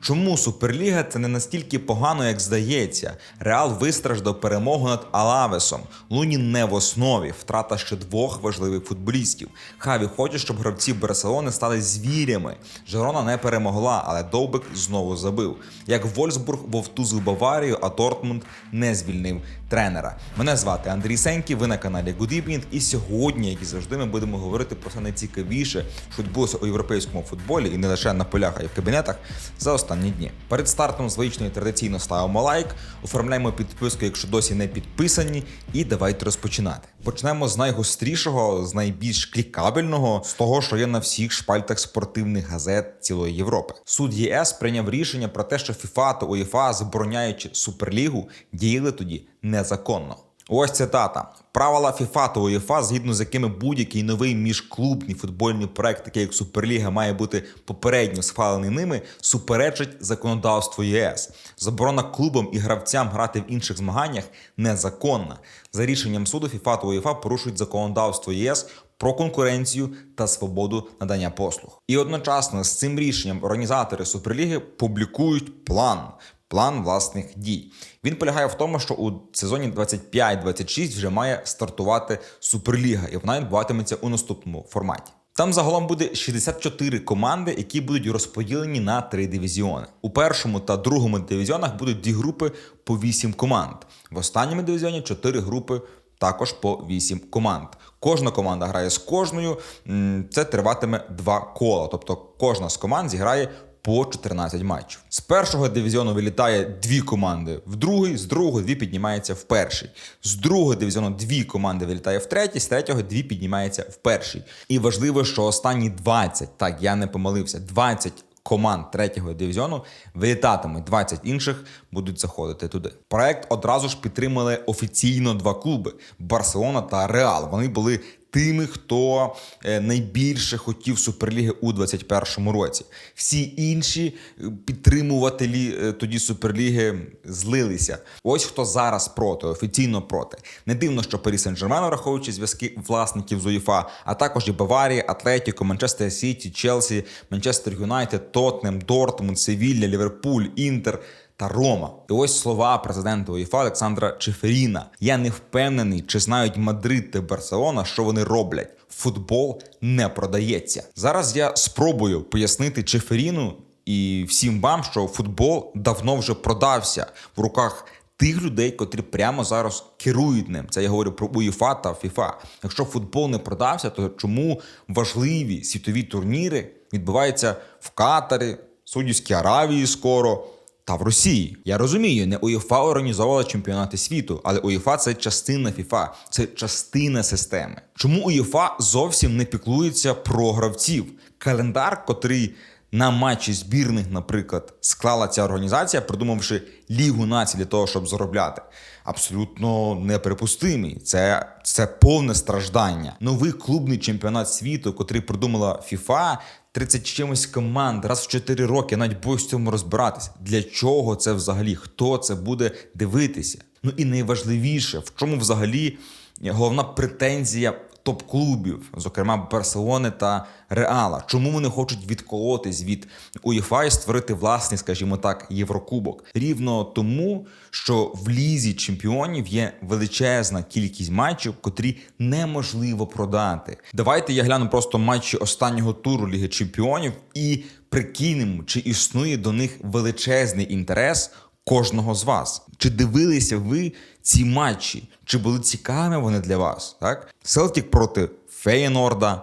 Чому Суперліга це не настільки погано, як здається? Реал вистраждав перемогу над Алавесом. Луні не в основі. Втрата ще двох важливих футболістів. Хаві хоче, щоб гравці Барселони стали звірями. Жерона не перемогла, але Довбик знову забив. Як Вольсбург вовтузив Баварію, а Дортмунд не звільнив тренера. Мене звати Андрій Сенький, ви на каналі Good. І сьогодні, як і завжди, ми будемо говорити про все найцікавіше, що відбулося у європейському футболі і не лише на полях, а й в кабінетах за останні дні. Перед стартом звичної традиційно ставимо лайк, оформляємо підписку, якщо досі не підписані, і давайте розпочинати. Почнемо з найгострішого, з найбільш клікабельного, з того, що є на всіх шпальтах спортивних газет цілої Європи. Суд ЄС прийняв рішення про те, що ФІФА та УЄФА, забороняючи суперлігу, діяли тоді незаконно. Ось цитата. Правила ФІФА та УЄФА, згідно з якими будь-який новий міжклубний футбольний проект, такий як Суперліга, має бути попередньо схвалений ними, суперечить законодавству ЄС. Заборона клубам і гравцям грати в інших змаганнях незаконна. За рішенням суду ФІФА та УЄФА порушують законодавство ЄС про конкуренцію та свободу надання послуг. І одночасно з цим рішенням організатори Суперліги публікують план. План власних дій. Він полягає в тому, що у сезоні 25-26 вже має стартувати Суперліга, і вона відбуватиметься у наступному форматі. Там загалом буде 64 команди, які будуть розподілені на три дивізіони. У першому та другому дивізіонах будуть дві групи по 8 команд. В останньому дивізіоні 4 групи також по 8 команд. Кожна команда грає з кожною. Це триватиме два кола. Тобто кожна з команд зіграє по 14 матчів. З першого дивізіону вилітає дві команди в другий, з другого дві піднімається в перший. З другого дивізіону дві команди вилітає в третій, з третього дві піднімається в перший. І важливо, що останні 20, так я не помилився, 20 команд третього дивізіону вилітатимуть, 20 інших будуть заходити туди. Проект одразу ж підтримали офіційно два клуби: Барселона та Реал. Вони були тими, хто е, найбільше хотів Суперліги у 2021 році. Всі інші е, підтримувателі е, тоді Суперліги злилися. Ось хто зараз проти, офіційно проти. Не дивно, що Парі Сен-Жермен, враховуючи зв'язки власників з УЄФА, а також і Баварія, Атлетіко, Манчестер Сіті, Челсі, Манчестер Юнайтед, Тотнем, Дортмунд, Севілля, Ліверпуль, Інтер та Рома. І ось слова президента УЄФА Олександра Чеферіна. Я не впевнений, чи знають Мадрид та Барселона, що вони роблять. Футбол не продається. Зараз я спробую пояснити Чеферіну і всім вам, що футбол давно вже продався в руках. Тих людей, котрі прямо зараз керують ним, це я говорю про УЄФА та ФІФА. Якщо футбол не продався, то чому важливі світові турніри відбуваються в Катарі, Саудівській Аравії скоро? Та в Росії я розумію, не УЄФА організовувала чемпіонати світу, але УЄФА це частина ФІФА, це частина системи. Чому УЄФА зовсім не піклується про гравців? Календар, котрий на матчі збірних, наприклад, склала ця організація, придумавши лігу націй для того, щоб заробляти, абсолютно неприпустимий. Це, це повне страждання. Новий клубний чемпіонат світу, котрий придумала ФІФА. 30 чимось команд раз в 4 роки, навіть боюсь в цьому розбиратися. Для чого це взагалі? Хто це буде дивитися? Ну і найважливіше, в чому взагалі головна претензія топ-клубів, зокрема Барселони та Реала. Чому вони хочуть відколотись від УЄФА і створити власний, скажімо так, Єврокубок? Рівно тому, що в лізі чемпіонів є величезна кількість матчів, котрі неможливо продати. Давайте я гляну просто матчі останнього туру Ліги Чемпіонів і прикинемо, чи існує до них величезний інтерес кожного з вас. Чи дивилися ви ці матчі? Чи були цікаві вони для вас? Так? Селтік проти Фейнорда,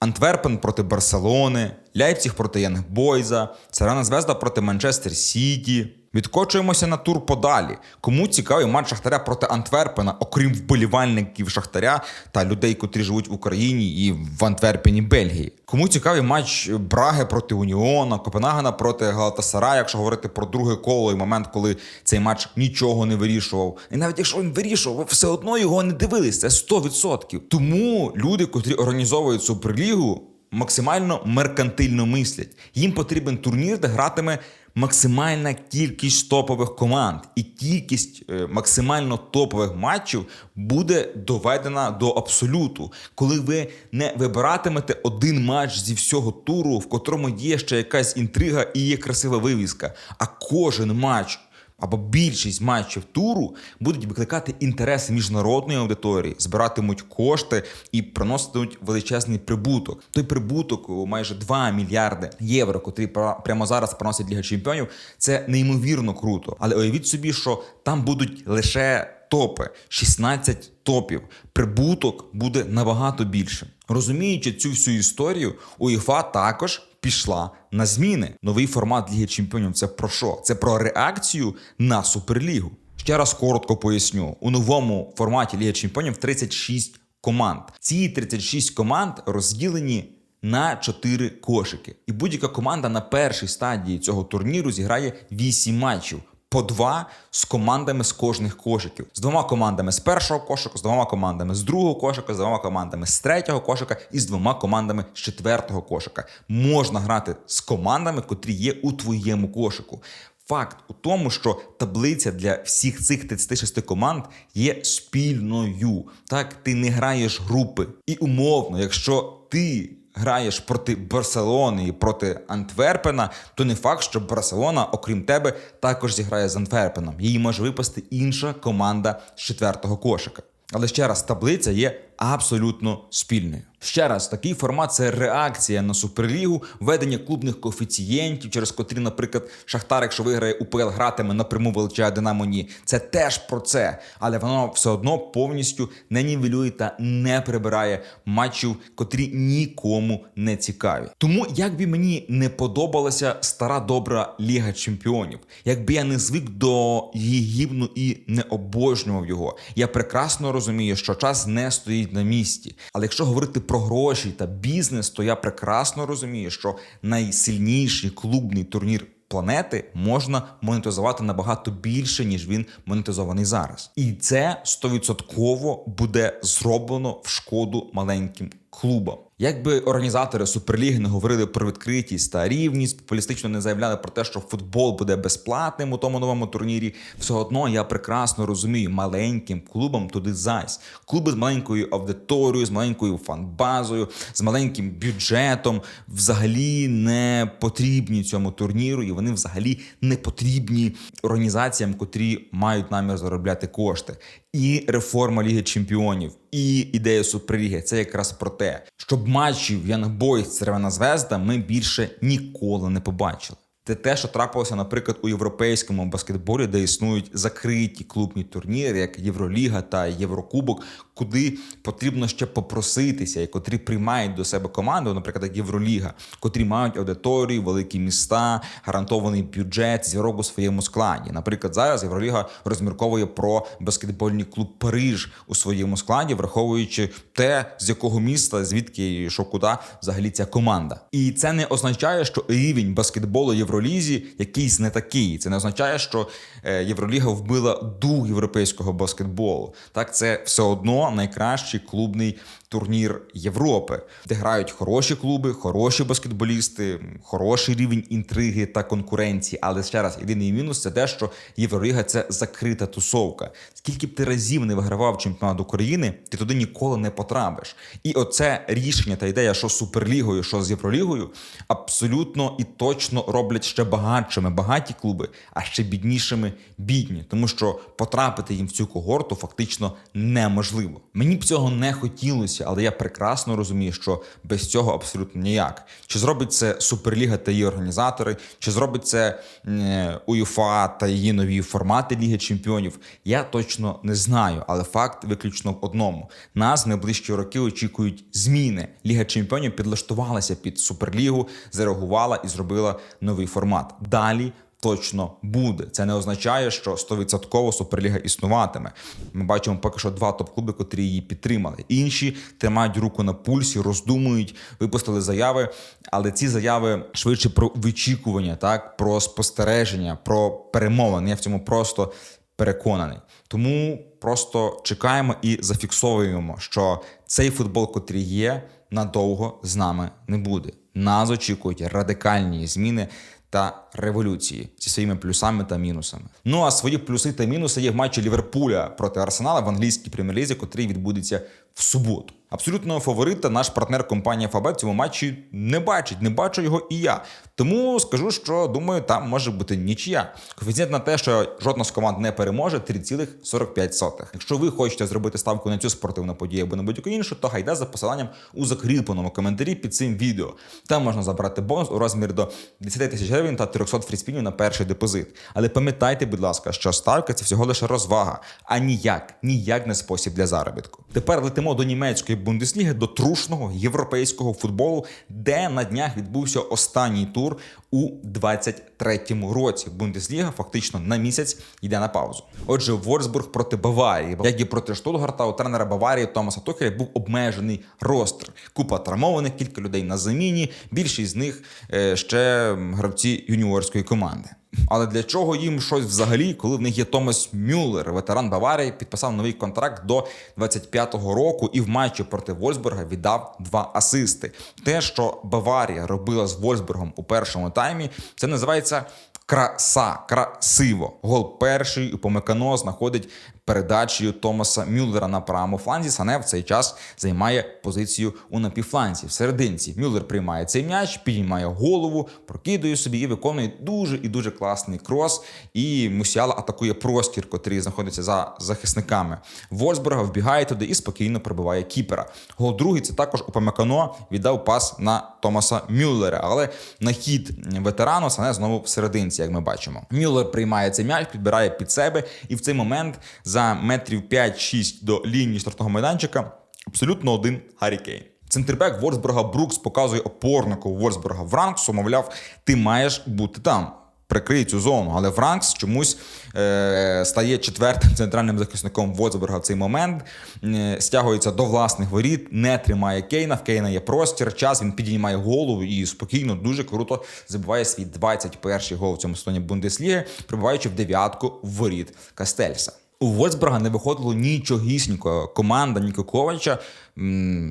Антверпен проти Барселони, Ляйпціг проти Янгбойза, Царана Звезда проти Манчестер Сіті. Відкочуємося на тур подалі. Кому цікавий матч Шахтаря проти Антверпена, окрім вболівальників Шахтаря та людей, котрі живуть в Україні і в Антверпені, Бельгії. Кому цікавий матч Браги проти Уніона, Копенгагена проти Галатасара, якщо говорити про друге коло і момент, коли цей матч нічого не вирішував. І навіть якщо він вирішував, ви все одно його не дивились. Це 100%. Тому люди, котрі організовують суперлігу, максимально меркантильно мислять. Їм потрібен турнір, де гратиме максимальна кількість топових команд. І кількість е, максимально топових матчів буде доведена до абсолюту, коли ви не вибиратимете один матч зі всього туру, в котрому є ще якась інтрига і є красива вивіска, а кожен матч або більшість матчів туру будуть викликати інтерес міжнародної аудиторії, збиратимуть кошти і приноситимуть величезний прибуток. Той прибуток майже 2 мільярди євро, котрі прямо зараз приносить Ліга Чемпіонів, це неймовірно круто. Але уявіть собі, що там будуть лише топи, 16 топів. Прибуток буде набагато більшим. Розуміючи цю всю історію, УЄФА також пішла на зміни. Новий формат Ліги Чемпіонів це про що? Це про реакцію на Суперлігу. Ще раз коротко поясню: у новому форматі Ліги Чемпіонів 36 команд. Ці 36 команд розділені на 4 кошики. І будь-яка команда на першій стадії цього турніру зіграє 8 матчів. По два з командами з кожних кошиків, з двома командами з першого кошика, з двома командами з другого кошика, з двома командами з третього кошика і з двома командами з четвертого кошика. Можна грати з командами, котрі є у твоєму кошику. Факт у тому, що таблиця для всіх цих 36 команд є спільною. Так, ти не граєш групи. І умовно, якщо ти граєш проти Барселони і проти Антверпена, то не факт, що Барселона, окрім тебе, також зіграє з Антверпеном. Її може випасти інша команда з четвертого кошика. Але ще раз, таблиця є абсолютно спільною. Ще раз, такий формат це реакція на суперлігу, введення клубних коефіцієнтів, через котрі, наприклад, Шахтар, якщо виграє УПЛ, гратиме напряму величає Динамо ні. Це теж про це, але воно все одно повністю не нівелює та не прибирає матчів, котрі нікому не цікаві. Тому як би мені не подобалася стара добра Ліга Чемпіонів, якби я не звик до її гімну і не обожнював його, я прекрасно розумію, що час не стоїть на місці. Але якщо говорити про гроші та бізнес, то я прекрасно розумію, що найсильніший клубний турнір. Планети можна монетизувати набагато більше, ніж він монетизований зараз, і це стовідсотково буде зроблено в шкоду маленьким клубам. Якби організатори суперліги не говорили про відкритість та рівність, популістично не заявляли про те, що футбол буде безплатним у тому новому турнірі, все одно я прекрасно розумію, маленьким клубам туди зась. Клуби з маленькою аудиторією, з маленькою фанбазою, з маленьким бюджетом взагалі не потрібні цьому турніру, і вони взагалі не потрібні організаціям, котрі мають намір заробляти кошти. І реформа Ліги Чемпіонів, і ідея Суперліги це якраз про те, щоб матчів Янгбой з Червона Звезда ми більше ніколи не побачили. Це те, що трапилося, наприклад, у європейському баскетболі, де існують закриті клубні турніри, як Євроліга та Єврокубок, куди потрібно ще попроситися, і котрі приймають до себе команду, наприклад, як Євроліга, котрі мають аудиторію, великі міста, гарантований бюджет, зірок у своєму складі. Наприклад, зараз Євроліга розмірковує про баскетбольний клуб Париж у своєму складі, враховуючи те, з якого міста, звідки що куди взагалі ця команда. І це не означає, що рівень баскетболу Євролізі якийсь не такий. Це не означає, що е, Євроліга вбила дух європейського баскетболу. Так, це все одно найкращий клубний турнір Європи, де грають хороші клуби, хороші баскетболісти, хороший рівень інтриги та конкуренції. Але ще раз, єдиний мінус це те, що Євроліга це закрита тусовка. Скільки б ти разів не вигравав чемпіонат України, ти туди ніколи не потрапиш. І оце рішення та ідея, що з суперлігою, що з Євролігою, абсолютно і точно роблять ще багатшими багаті клуби, а ще біднішими бідні, тому що потрапити їм в цю когорту фактично неможливо. Мені б цього не хотілося, але я прекрасно розумію, що без цього абсолютно ніяк. Чи зробить це Суперліга та її організатори, чи зробить це е, УЄФА та її нові формати Ліги Чемпіонів, я точно не знаю. Але факт виключно в одному: нас в найближчі роки очікують зміни. Ліга Чемпіонів підлаштувалася під Суперлігу, зареагувала і зробила новий формат. Далі точно буде. Це не означає, що 100% Суперліга існуватиме. Ми бачимо поки що два топ-клуби, котрі її підтримали. Інші тримають руку на пульсі, роздумують, випустили заяви. Але ці заяви швидше про вичікування, так про спостереження, про перемовини. Я в цьому просто переконаний. Тому просто чекаємо і зафіксовуємо, що цей футбол, котрий є, надовго з нами не буде. Нас очікують радикальні зміни та революції зі своїми плюсами та мінусами. Ну а свої плюси та мінуси є в матчі Ліверпуля проти Арсенала в англійській прем'єр-лізі, котрий відбудеться в суботу. Абсолютного фаворита наш партнер компанія Фабет в цьому матчі не бачить, не бачу його і я. Тому скажу, що думаю, там може бути нічия. Коефіцієнт на те, що жодна з команд не переможе 3,45. Якщо ви хочете зробити ставку на цю спортивну подію або на будь-яку іншу, то гайда за посиланням у закріпленому коментарі під цим відео. Там можна забрати бонус у розмірі до 10 тисяч гривень та 300 фріспінів на перший депозит. Але пам'ятайте, будь ласка, що ставка це всього лише розвага, а ніяк, ніяк не спосіб для заробітку. Тепер летимо до німецької бундесліги, до трушного європейського футболу, де на днях відбувся останній тур у 23-му році. Бундесліга фактично на місяць йде на паузу. Отже, Вольсбург проти Баварії, як і проти Штутгарта, у тренера Баварії Томаса Тухеля був обмежений ростр. Купа травмованих, кілька людей на заміні. Більшість з них е, ще гравці юніорської команди. Але для чого їм щось взагалі, коли в них є Томас Мюллер, ветеран Баварії, підписав новий контракт до 25-го року і в матчі проти Вольсберга віддав два асисти. Те, що Баварія робила з Вольсбергом у першому таймі, це називається. Краса, красиво. Гол перший у Помекано знаходить передачею Томаса Мюллера на правому фланзі. Сане в цей час займає позицію у напівфланзі. В серединці Мюллер приймає цей м'яч, піднімає голову, прокидує собі і виконує дуже і дуже класний крос. І Мусіала атакує простір, котрий знаходиться за захисниками. Вольсбурга вбігає туди і спокійно пробиває кіпера. Гол другий це також у Помекано віддав пас на Томаса Мюллера, але на хід ветерану Сане знову в серединці, як ми бачимо. Мюллер приймає цей м'яч, підбирає під себе, і в цей момент за метрів 5-6 до лінії штрафного майданчика абсолютно один Гаррі Кейн. Центрбек Ворсбурга Брукс показує опорнику Ворсбурга Вранксу, мовляв, ти маєш бути там. Прикрий цю зону, але Франкс чомусь е, стає четвертим центральним захисником Вольсбурга в цей момент, е, стягується до власних воріт, не тримає Кейна. В Кейна є простір, час він підіймає голову і спокійно, дуже круто забиває свій 21-й гол в цьому сезоні Бундесліги, прибуваючи в дев'ятку воріт Кастельса. У Вольсберга не виходило нічогісінько. Команда Ніко Ковача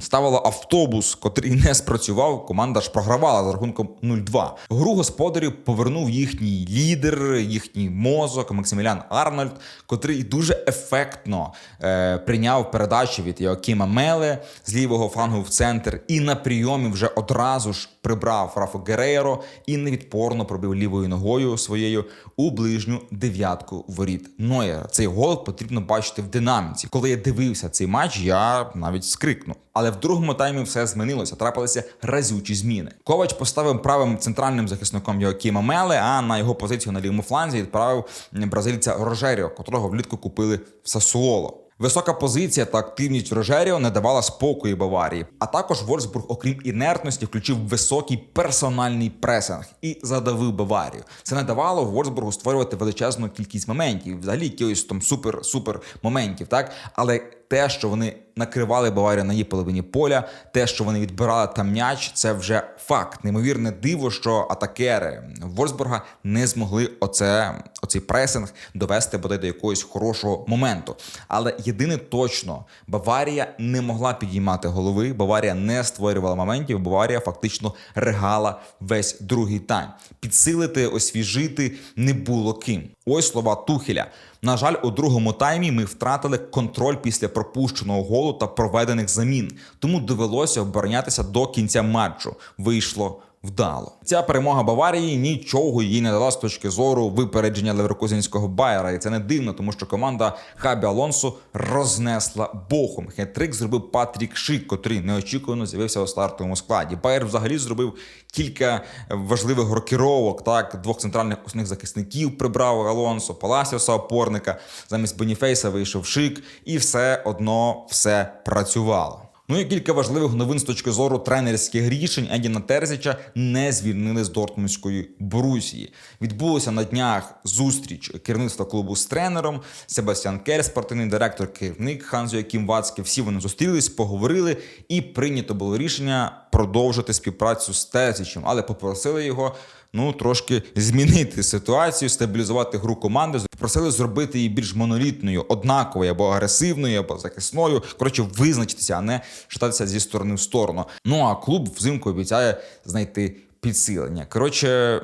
ставила автобус, котрий не спрацював. Команда ж програвала за рахунком 0-2. Гру господарів повернув їхній лідер, їхній мозок Максимілян Арнольд, котрий дуже ефектно е, прийняв передачу від Йоакіма Меле з лівого флангу в центр, і на прийомі вже одразу ж прибрав Рафо Герейро і невідпорно пробив лівою ногою своєю у ближню дев'ятку воріт Нойера. Цей гол потрібно бачити в динаміці. Коли я дивився цей матч, я навіть скрикнув. Але в другому таймі все змінилося. Трапилися разючі зміни. Ковач поставив правим центральним захисником Йоакіма Меле, а на його позицію на лівому фланзі відправив бразильця Рожеріо, котрого влітку купили в Сасуоло. Висока позиція та активність Рожеріо не давала спокою Баварії. А також Вольсбург, окрім інертності, включив високий персональний пресинг і задавив Баварію. Це не давало Вольсбургу створювати величезну кількість моментів, взагалі якихось там супер-супер моментів, так але те, що вони накривали Баварію на її половині поля, те, що вони відбирали там м'яч, це вже факт. Неймовірне диво, що атакери Вольсбурга не змогли оце, оцей пресинг довести бодай до якогось хорошого моменту. Але єдине точно, Баварія не могла підіймати голови, Баварія не створювала моментів. Баварія фактично ригала весь другий тайм. Підсилити, освіжити не було ким. Ось слова Тухеля. На жаль, у другому таймі ми втратили контроль після пропущеного голу та проведених замін, тому довелося оборонятися до кінця матчу. Вийшло вдало. Ця перемога Баварії нічого їй не дала з точки зору випередження леверкузинського Байера. І це не дивно, тому що команда Хабі Алонсо рознесла Бохум. Хетрик зробив Патрік Шик, котрий неочікувано з'явився у стартовому складі. Байер взагалі зробив кілька важливих рокіровок. Так, двох центральних основних захисників прибрав Алонсо, Паласіоса опорника. Замість Боніфейса вийшов Шик, і все одно все працювало. Ну і кілька важливих новин з точки зору тренерських рішень Едіна Терзіча не звільнили з Дортмундської Борусії. Відбулося на днях зустріч керівництва клубу з тренером. Себастьян Кель, спортивний директор, керівник Ханзо Яким Вацьке. Всі вони зустрілись, поговорили, і прийнято було рішення продовжити співпрацю з Терзічем, але попросили його. Ну, трошки змінити ситуацію, стабілізувати гру команди. Просили зробити її більш монолітною, однаковою або агресивною, або захисною. Коротше, визначитися, а не шататися зі сторони в сторону. Ну а клуб взимку обіцяє знайти підсилення. Коротше,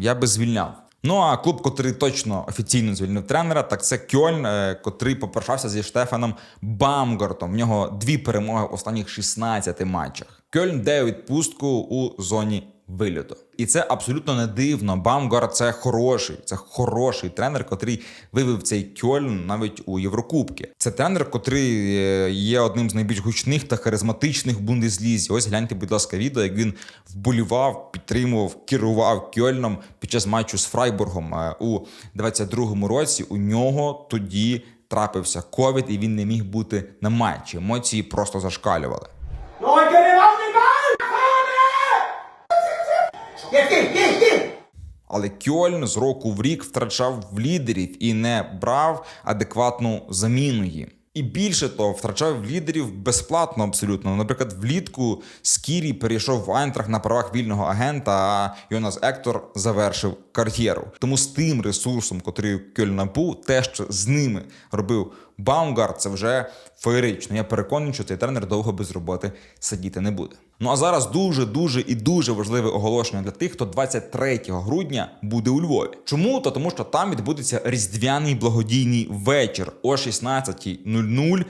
я би звільняв. Ну а клуб, котрий точно офіційно звільнив тренера, так це Кьольн, е, котрий попрощався зі Штефаном Бамгартом. В нього дві перемоги в останніх 16 матчах. Кьольн йде у відпустку у зоні вильоту. І це абсолютно не дивно. Бамгард це хороший, це хороший тренер, котрий вивів цей Кьольн навіть у Єврокубки. Це тренер, котрий е, є одним з найбільш гучних та харизматичних в Бундеслізі. Ось гляньте, будь ласка, відео, як він вболівав, підтримував, керував Кьольном під час матчу з Фрайбургом Е, у 22-му році. У нього тоді трапився ковід, і він не міг бути на матчі. Емоції просто зашкалювали. Але Кьольн з року в рік втрачав в лідерів і не брав адекватну заміну їм. І більше того, втрачав лідерів безплатно абсолютно. Наприклад, влітку Скірі перейшов в Айнтрах на правах вільного агента, а Йонас Ектор завершив кар'єру. Тому з тим ресурсом, котрий у Кьольна був, те, що з ними робив Баумгард, це вже феєрично. Я переконаний, що цей тренер довго без роботи сидіти не буде. Ну а зараз дуже, дуже і дуже важливе оголошення для тих, хто 23 грудня буде у Львові. Чому? Та тому, що там відбудеться різдвяний благодійний вечір о 16.00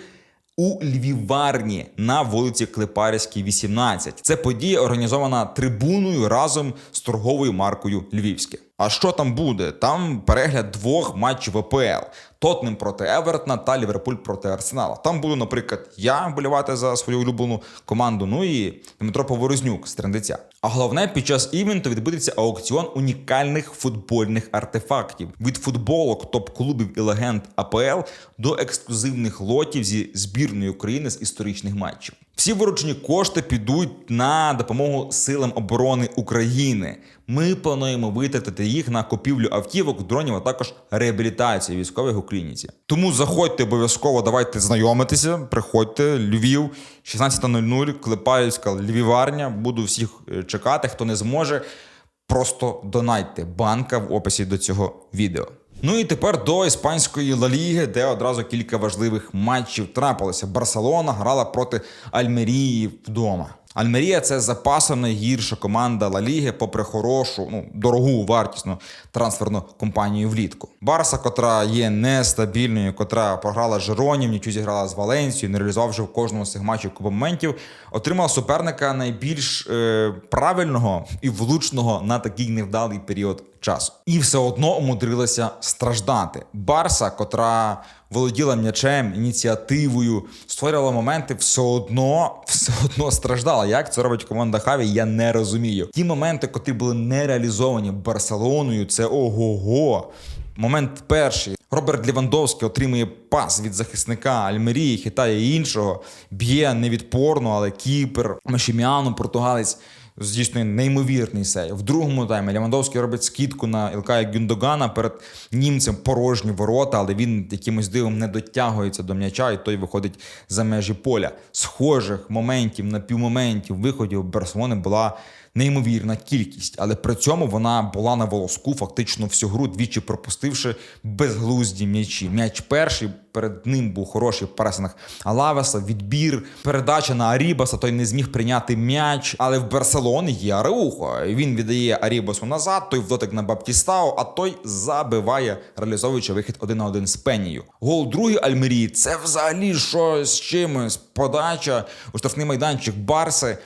у Львіварні на вулиці Клепарській, 18. Це подія організована трибуною разом з торговою маркою Львівське. А що там буде? Там перегляд двох матчів АПЛ: Тотнем проти Евертона та Ліверпуль проти Арсенала. Там буду, наприклад, я вболівати за свою улюблену команду. Ну і Дмитро Поворознюк з Трендиця. А головне, під час івенту відбудеться аукціон унікальних футбольних артефактів від футболок топ-клубів і легенд АПЛ до ексклюзивних лотів зі збірної України з історичних матчів. Всі виручені кошти підуть на допомогу силам оборони України. Ми плануємо витратити їх на купівлю автівок, дронів, а також реабілітацію військових у клініці. Тому заходьте обов'язково, давайте знайомитися. Приходьте, Львів, 16.00, Клепаївська Львіварня. Буду всіх е, чекати. Хто не зможе, просто донайте банка в описі до цього відео. Ну і тепер до іспанської Ла Ліги, де одразу кілька важливих матчів трапилося. Барселона грала проти Альмерії вдома. Альмерія це запасом найгірша команда Ла Ліги, попри хорошу, ну дорогу вартісну трансферну компанію влітку. Барса, котра є нестабільною, котра програла Жеронів, нічого зіграла з Валенсією, не реалізувавши в кожному з цих матчів купу моментів, отримала суперника найбільш е, правильного і влучного на такий невдалий період часу. І все одно умудрилася страждати. Барса, котра володіла м'ячем, ініціативою, створювала моменти, все одно, все одно страждала. Як це робить команда Хаві, я не розумію. Ті моменти, котрі були не реалізовані Барселоною, це ого-го. Момент перший. Роберт Лівандовський отримує пас від захисника Альмерії, хитає іншого, б'є невідпорно, але кіпер Машіміану, португалець. Здійснює неймовірний сейв. В другому таймі Лівандовський робить скидку на Ілкая Гюндогана перед німцем порожні ворота, але він якимось дивом не дотягується до м'яча, і той виходить за межі поля. Схожих моментів, напівмоментів, виходів Барселони була неймовірна кількість, але при цьому вона була на волоску фактично всю гру, двічі пропустивши безглузді м'ячі. М'яч перший перед ним був хороший пресинг Алавеса, відбір, передача на Арібаса. Той не зміг прийняти м'яч. Але в Барселоні є Ареухо. Він віддає Арібасу назад, той вдотик на Баптістау, а той забиває, реалізовуючи вихід один на один з Пенію. Гол другий Альмерії це взагалі щось з чимось. Подача у штрафний майданчик Барси.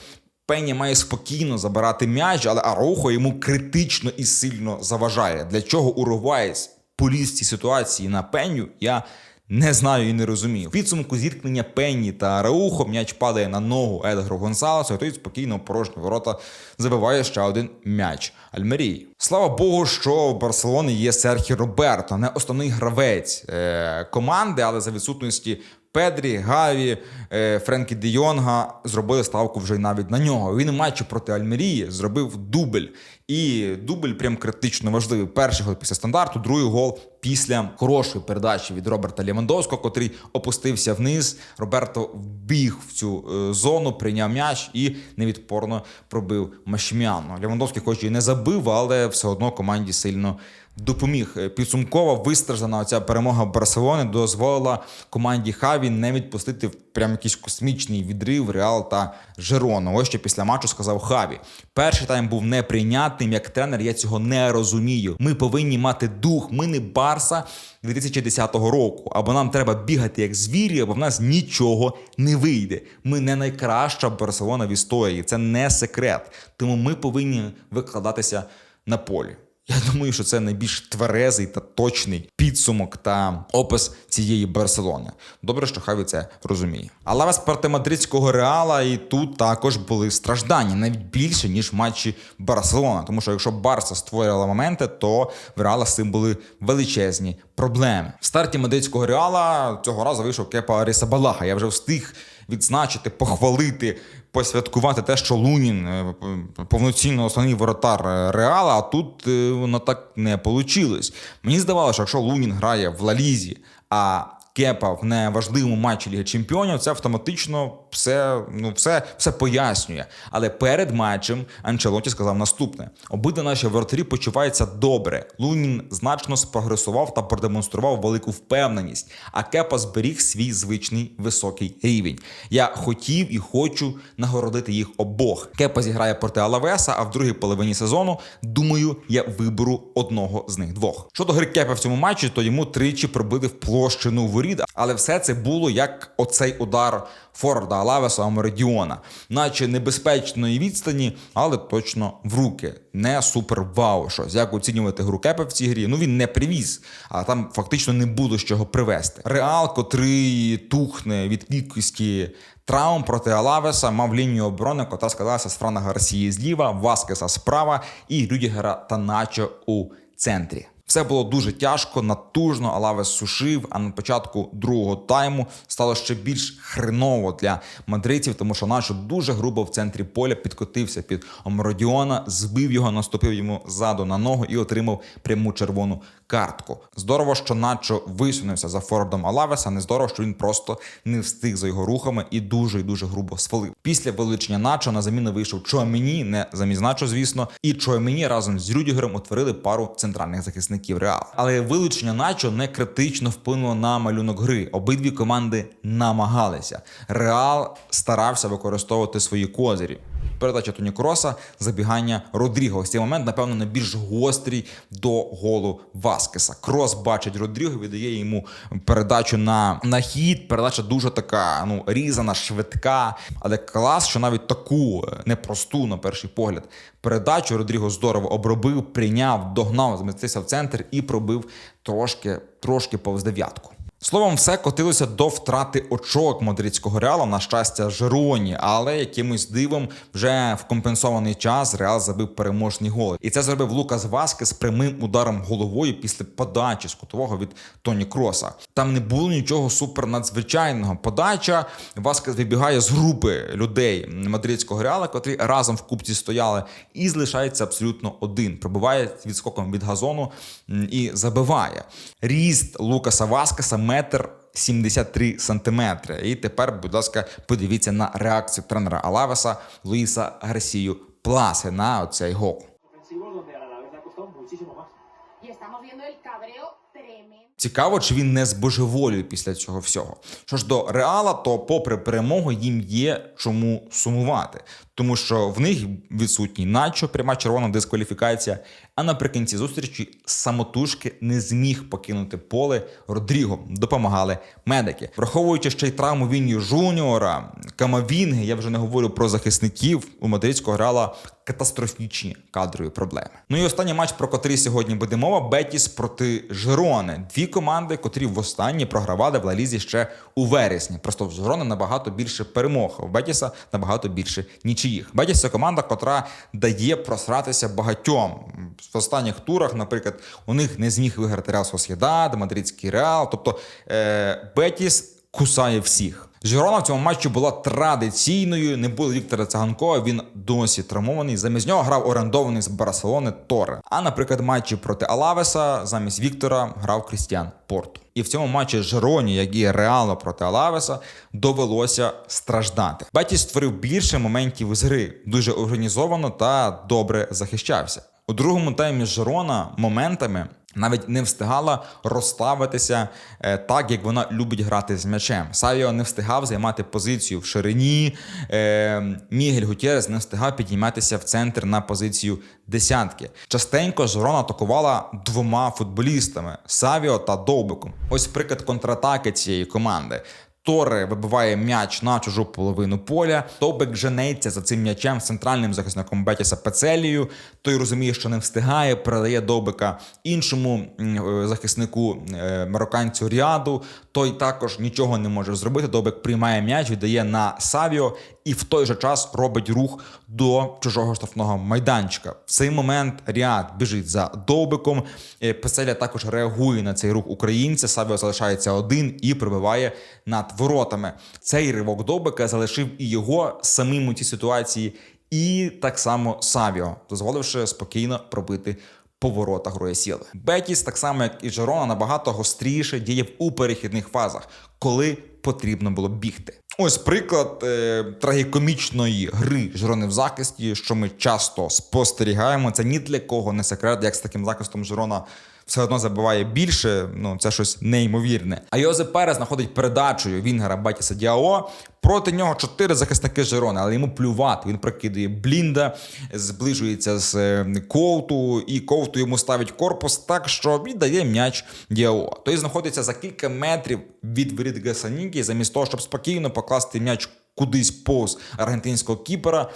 Пені має спокійно забирати м'яч, але Араухо йому критично і сильно заважає. Для чого Уругвайс поліз цій ситуації на пеню? Я не знаю і не розумію. В підсумку зіткнення Пенні та Араухо м'яч падає на ногу Едгару Гонсалесу, і той спокійно порожні ворота забиває ще один м'яч Альмерії. Слава Богу, що в Барселоні є Серхі Роберто, не основний гравець е- команди, але за відсутності Педрі, Гаві, е, Френкі Де Йонга зробили ставку вже навіть на нього. Він у матчі проти Альмерії зробив дубль. І дубль прям критично важливий. Перший гол після стандарту, другий гол після хорошої передачі від Роберта Лівандовського, котрий опустився вниз. Роберто вбіг в цю е, зону, прийняв м'яч і невідпорно пробив Машмяну. Лівандовський, хоч і не забив, але все одно команді сильно допоміг. Е, Підсумково вистраждана оця перемога Барселони дозволила команді Хаві не відпустити прям якийсь космічний відрив Реал та Жерону. Ось що після матчу сказав Хаві. Перший тайм був неприйнятним. Як тренер, я цього не розумію. Ми повинні мати дух. Ми не Барса 2010 року. Або нам треба бігати як звірі, або в нас нічого не вийде. Ми не найкраща Барселона в історії. Це не секрет. Тому ми повинні викладатися на полі. Я думаю, що це найбільш тверезий та точний підсумок та опис цієї Барселони. Добре, що Хаві це розуміє. Але проти мадридського реала і тут також були страждання, навіть більше ніж матчі Барселона. Тому що якщо Барса створювала моменти, то в реала з цим були величезні проблеми. В старті мадридського реала цього разу вийшов Кепа Арісабалаха. Я вже встиг відзначити, похвалити, посвяткувати те, що Лунін е, повноцінно основний воротар е, Реала, а тут е, воно так не вийшло. Мені здавалося, що якщо Лунін грає в Лалізі, а Кепа в неважливому матчі Ліги Чемпіонів, це автоматично все, ну, все, все пояснює. Але перед матчем Анчелоті сказав наступне: обидва наші воротарі почуваються добре. Лунін значно спрогресував та продемонстрував велику впевненість, а Кепа зберіг свій звичний високий рівень. Я хотів і хочу нагородити їх обох. Кепа зіграє проти Алавеса, а в другій половині сезону, думаю, я виберу одного з них двох. Щодо гри Кепа в цьому матчі, то йому тричі пробили в площину воріт, але все це було як оцей удар Форда Алавеса Аморидіона, наче небезпечної відстані, але точно в руки. Не супер вау щось. Як оцінювати гру Кепа в цій грі? Ну він не привіз, а там фактично не було з чого привезти. Реал, котрий тухне від кількості травм проти Алавеса, мав лінію оборони, котра складалася з Франа Гарсії зліва, Васкеса справа і Рюдігера та Начо у центрі. Все було дуже тяжко, натужно, Алавес сушив. А на початку другого тайму стало ще більш хреново для мадридців, тому що Начо дуже грубо в центрі поля підкотився під Омродіона, збив його, наступив йому ззаду на ногу і отримав пряму червону картку. Здорово, що Начо висунувся за Фордом Алавеса. Не здорово, що він просто не встиг за його рухами і дуже і дуже грубо свалив. Після вилучення Начо на заміну вийшов Чуамені, не замість звісно, і Чуамені разом з Рюдігером утворили пару центральних захисників Реал. Але вилучення Начо не критично вплинуло на малюнок гри. Обидві команди намагалися. Реал старався використовувати свої козирі. Передача Тоні Кроса, забігання Родріго. Ось цей момент, напевно, найбільш гострий до голу Васкеса. Крос бачить Родріго, віддає йому передачу на, на хід. Передача дуже така, ну, різана, швидка. Але клас, що навіть таку е, непросту, на перший погляд, передачу Родріго здорово обробив, прийняв, догнав, змістився в центр і пробив трошки, трошки повз дев'ятку. Словом, все котилося до втрати очок мадридського реала, на щастя, Жероні, але якимось дивом вже в компенсований час Реал забив переможний гол. І це зробив Лукас Васкес прямим ударом головою після подачі з кутового від Тоні Кроса. Там не було нічого супернадзвичайного. Подача Васкес вибігає з групи людей мадридського реала, котрі разом в купці стояли, і залишається абсолютно один. Пробиває відскоком від газону і забиває. Ріст Лукаса Васкеса метр 73 сантиметри. І тепер, будь ласка, подивіться на реакцію тренера Алавеса Луїса Гарсію Пласе на оцей гол. Цікаво, чи він не збожеволює після цього всього. Що ж до Реала, то, попри перемогу, їм є чому сумувати, тому що в них відсутній начо, пряма червона дискваліфікація. А наприкінці зустрічі самотужки не зміг покинути поле Родріго. Допомагали медики, враховуючи ще й травму Вінні Жуніора, Камавінги. Я вже не говорю про захисників. У мадридського Реала катастрофічні кадрові проблеми. Ну і останній матч, про котрий сьогодні буде мова: Бетіс проти Жирони. Дві команди, котрі востаннє програвали в Лалізі ще у вересні. Просто в Жирони набагато більше перемог, в Бетіса набагато більше нічиїх. Бетіс це команда, котра дає просратися багатьом. В останніх турах, наприклад, у них не зміг виграти Реал Сосєдад, Мадридський Реал. Тобто е, Бетіс кусає всіх. Жирона в цьому матчі була традиційною. Не було Віктора Циганкова, він досі травмований. Замість нього грав орендований з Барселони Торе. А, наприклад, матчі проти Алавеса замість Віктора грав Крістіан Порту. І в цьому матчі Жероні, як і Реало проти Алавеса, довелося страждати. Бетіс створив більше моментів з гри, дуже організовано та добре захищався. У другому таймі Жерона моментами навіть не встигала розставитися е, так, як вона любить грати з м'ячем. Савіо не встигав займати позицію в ширині. Е, Мігель Гутєрес не встигав підійматися в центр на позицію десятки. Частенько Жорон атакувала двома футболістами Савіо та Довбиком. Ось приклад контратаки цієї команди. Торе вибиває м'яч на чужу половину поля. Тобик женеться за цим м'ячем центральним захисником Бетіса Пецелію. Той розуміє, що не встигає, передає Добика іншому е, захиснику мароканцю марокканцю Ріаду. Той також нічого не може зробити. Добик приймає м'яч, віддає на Савіо і в той же час робить рух до чужого штрафного майданчика. В цей момент Ріад біжить за Довбиком. Е, Песеля також реагує на цей рух українця. Савіо залишається один і прибиває над воротами. Цей ривок Довбика залишив і його самим у цій ситуації, і так само Савіо, дозволивши спокійно пробити по воротах Роясіли. Бетіс, так само як і Жерона, набагато гостріше діяв у перехідних фазах, коли потрібно було бігти. Ось приклад е, трагікомічної гри Жирони в захисті, що ми часто спостерігаємо. Це ні для кого не секрет, як з таким захистом Жирона все одно забиває більше. Ну це щось неймовірне. А Йозеп Перес знаходить передачею Вінгера Бетіса Діао. Проти нього чотири захисники Жирони, але йому плювати. Він прокидує блінда, зближується з е, ковту, і ковту йому ставить корпус так, що віддає м'яч Діао. Той знаходиться за кілька метрів від воріт Гасанікі, замість того, щоб спокійно покласти м'яч кудись повз аргентинського кіпера,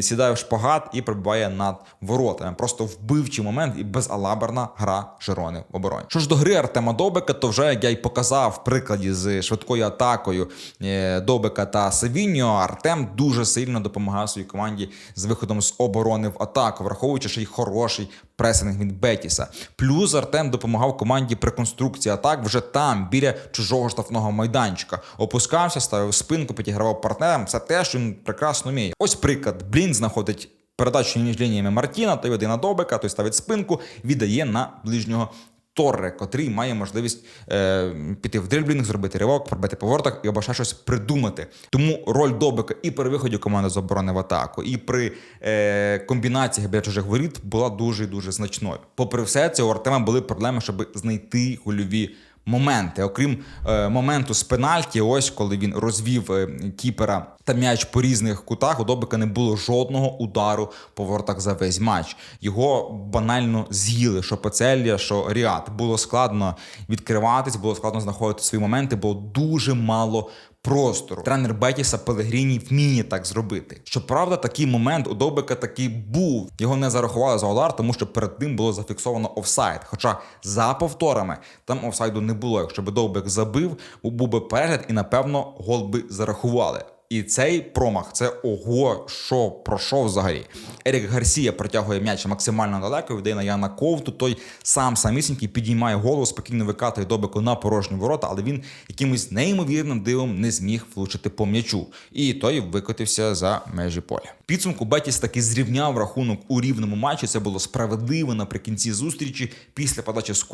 сідає в шпагат і прибуває над воротами. Просто вбивчий момент і безалаберна гра Жирони в обороні. Що ж до гри Артема Добика, то вже як я й показав в прикладі з швидкою атакою е, Добика та Севіньо, Артем дуже сильно допомагав своїй команді з виходом з оборони в атаку, враховуючи ще й хороший пресинг від Бетіса. Плюс Артем допомагав команді при конструкції атак вже там, біля чужого штрафного майданчика. Опускався, ставив спинку, підігравав партнерам. Це те, що він прекрасно вміє. Ось приклад. Блін знаходить передачу між лініями Мартіна, той веде на Добика, той ставить спинку, віддає на ближнього. Торре, котрий має можливість е, піти в дриблінг, зробити ривок, пробити по воротах і ще щось придумати. Тому роль Добика і при виході команди з оборони в атаку, і при е, комбінаціях біля чужих воріт була дуже дуже значною. Попри все, це у Артема були проблеми, щоб знайти гольові моменти. Окрім е, моменту з пенальті, ось коли він розвів е, кіпера та м'яч по різних кутах, у Добика не було жодного удару по воротах за весь матч. Його банально з'їли, що Пецелія, що Ріат. Було складно відкриватись, було складно знаходити свої моменти, бо дуже мало. Простору тренер Бетіса Пелегріні вміє так зробити. Щоправда, такий момент у Довбика таки був. Його не зарахували за удар, тому що перед тим було зафіксовано офсайд. Хоча за повторами там офсайду не було. Якщо би Довбик забив, був би перегляд, і напевно гол би зарахували. І цей промах це ого, що пройшов взагалі. Ерік Гарсія протягує м'яч максимально далеко, віддає на Яна Ковту. Той сам самісінький підіймає голову, спокійно викатує добику на порожні ворота, але він якимось неймовірним дивом не зміг влучити по м'ячу. І той викотився за межі поля. Підсумку Бетіс таки зрівняв рахунок у рівному матчі. Це було справедливо наприкінці зустрічі. Після подачі з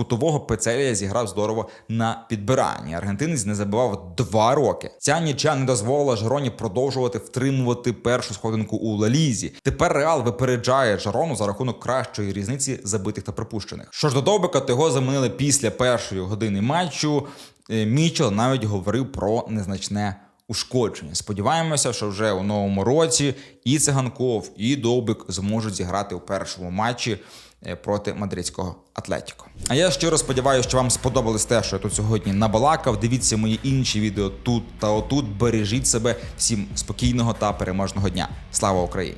Пецелія зіграв здорово на підбиранні. Аргентинець не забивав два роки. Ця нічя не дозволила Жероні продовжувати втримувати першу сходинку у Лалізі. Тепер Реал випереджає Жерону за рахунок кращої різниці забитих та пропущених. Що ж до Довбика, то його замінили після першої години матчу. Е, Мічел навіть говорив про незначне ушкодження. Сподіваємося, що вже у новому році і Циганков, і Довбик зможуть зіграти у першому матчі проти мадридського Атлетіко. А я щиро сподіваюся, що вам сподобалось те, що я тут сьогодні набалакав. Дивіться мої інші відео тут та отут. Бережіть себе всім спокійного та переможного дня. Слава Україні!